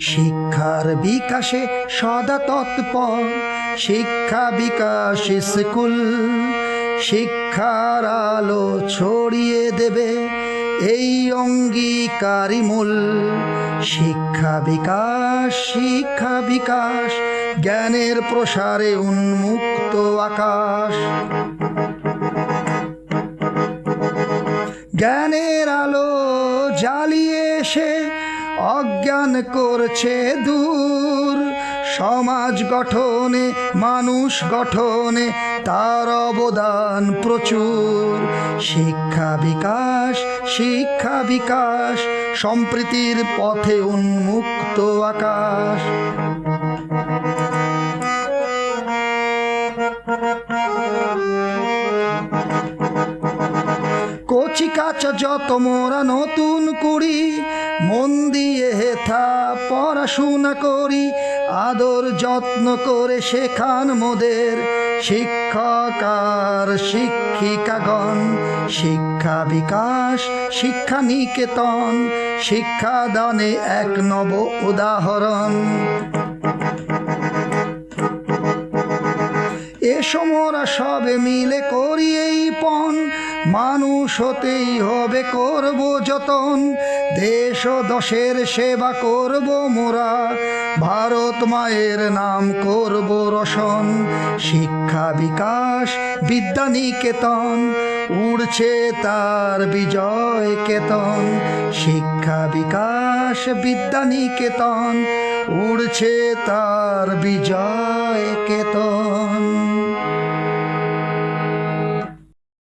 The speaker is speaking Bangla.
শিক্ষার বিকাশে সদা তৎপর। শিক্ষা বিকাশ স্কুল। শিক্ষার আলো ছড়িয়ে দেবে এই অঙ্গীকারী মূল শিক্ষা বিকাশ শিক্ষা বিকাশ, জ্ঞানের প্রসারে উন্মুক্ত আকাশ। জ্ঞানের আলো জ্বালিয়ে এসে অজ্ঞান করছে দূর। সমাজ গঠনে, মানুষ গঠনে তার অবদান প্রচুর। শিক্ষা বিকাশ শিক্ষা বিকাশ, সম্প্রীতির পথে উন্মুক্ত আকাশ। কাঁচা যত মোরা নতুন কুড়ি মন দিয়ে হেথা পড়াশোনা করি, আদর যত্ন করে শেখান মোদের শিক্ষক আর শিক্ষিকাগণ। শিক্ষা বিকাশ, শিক্ষা নিকেতন শিক্ষাদানে এক নব উদাহরণ। এসো মোরা সবে মিলে করি এই পণ। মানুষ হতেই হবে করব যতন। দেশ ও দশের সেবা করব মোরা। ভারত মায়ের নাম করব রোশন। শিক্ষা বিকাশ, বিদ্যা নিকেতন। উড়ছে তার বিজয় কেতন। শিক্ষা বিকাশ, বিদ্যা নিকেতন। উড়ছে তার বিজয় কেতন।